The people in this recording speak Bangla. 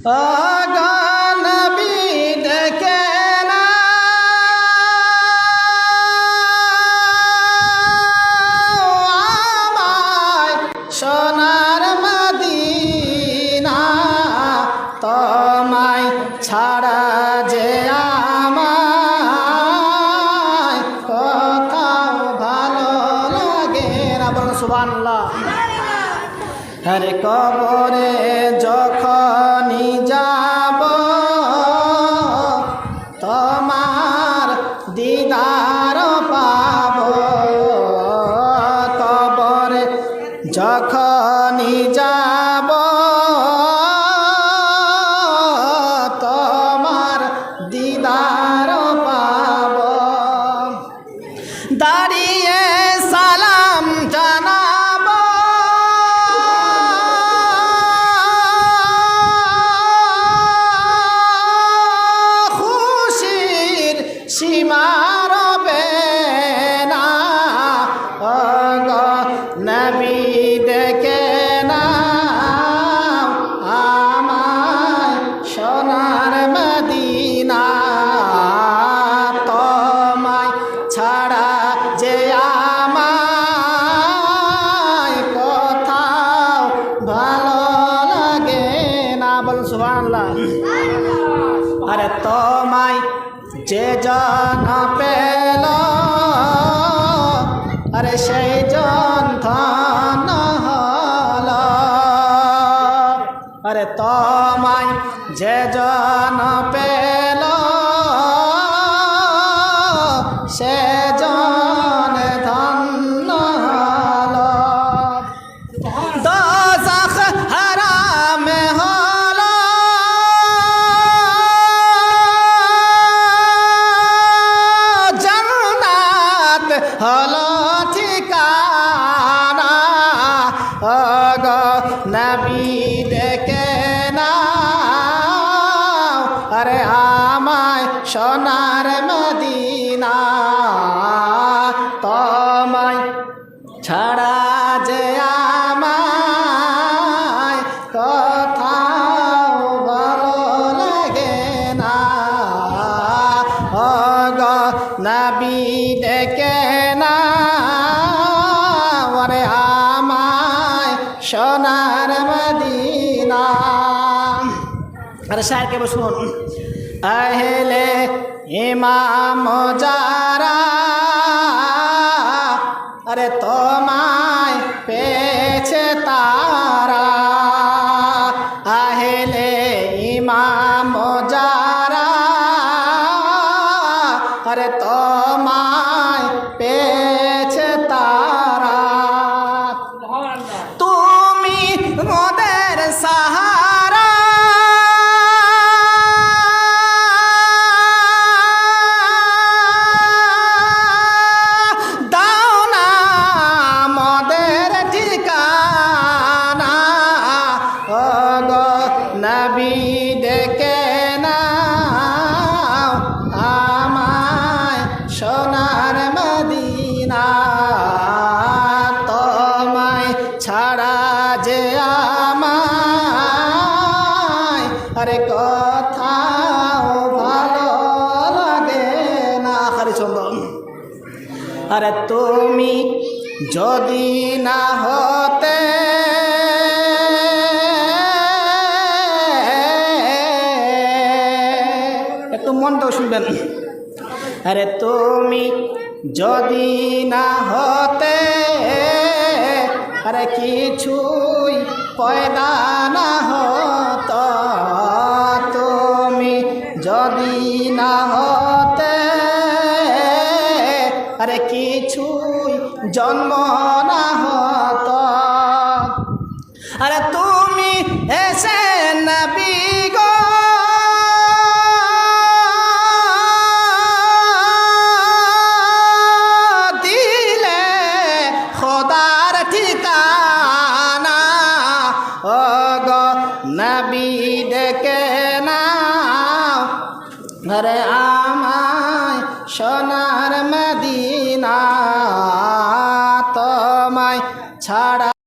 নবী আরে কবরে যখনই যাব সীমার না। নবী দেখে না আমায় সোনার মদিনা। তোমায় ছাড়া যে আমায় কোথাও ভালো লাগে না। বল সুবহানাল্লাহ। আরে তোমায় যে জানা পেল আরে সেই জন ধন হল আরে তোমায় যে জানা পেল সে হলো ঠিকানা। অগ নবী দেখে না আরে আমায় সোনার মদিনা। তোমায় ছাড়া যে আমায় সোনার মদিনা। আরে স্যারকে বসুন আহেলে ইমাম যারা, আরে তোমায় পেয়েছে তারা। আহেলে ইমাম যারা, আরে তোমায় পেয়েছে আরে তুমি যদি না হতে একটু মন তো শুনবেন। আরে তুমি যদি না হতে আরে কিছুই পয়দা না হতো। আরে কিছুই জন্ম না হতো। আরে তুমি এসে নবী গো। দিলে খোদার ঠিকানা। ও গো নবী ডেকে নাও। আরে